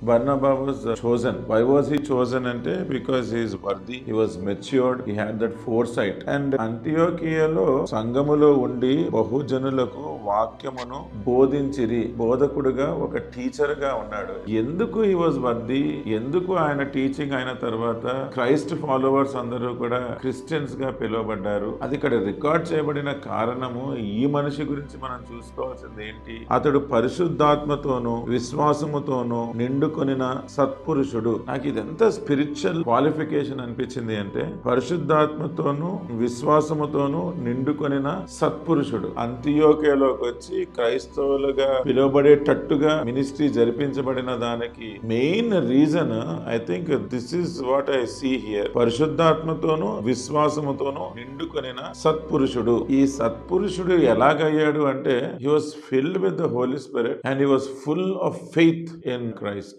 Barnabas was chosen. Why was he chosen అంటే because he's worthy he was matured he had that foresight and అంత్యోకియలో సంఘములో ఉండి బహుజనులకు వాక్యమును బోధించిరి. బోధకుడుగా ఒక టీచర్గా ఉన్నాడు. ఎందుకు ఈ వాజ్ వర్ది ఎందుకు ఆయన టీచింగ్ అయిన తర్వాత క్రైస్ట్ ఫాలోవర్స్ అందరూ కూడా క్రిస్టియన్స్గా పిలువబడ్డారు? అది ఇక్కడ రికార్డ్ చేయబడిన కారణము ఈ మనిషి గురించి మనం చూసుకోవాల్సింది ఏంటి? అతడు పరిశుద్ధాత్మతోను విశ్వాసముతోను నిండుకొనిన సత్పురుషుడు. నాకు ఇదంతా స్పిరిచువల్ క్వాలిఫికేషన్ అనిపించింది అంటే పరిశుద్ధాత్మతోనూ విశ్వాసముతోను నిండుకొనిన సత్పురుషుడు. అంత్యోకేలోకి వచ్చి క్రైస్తవులుగా పిలువబడేటట్టుగా మినిస్ట్రీ జరిపించబడిన దానికి main reason I think this is what I see here పరిశుద్ధాత్మతోనూ విశ్వాసముతోను నిండుకొనిన సత్పురుషుడు. ఈ సత్పురుషుడు ఎలాగయ్యాడు అంటే he was filled with the holy spirit and he was full of faith in Christ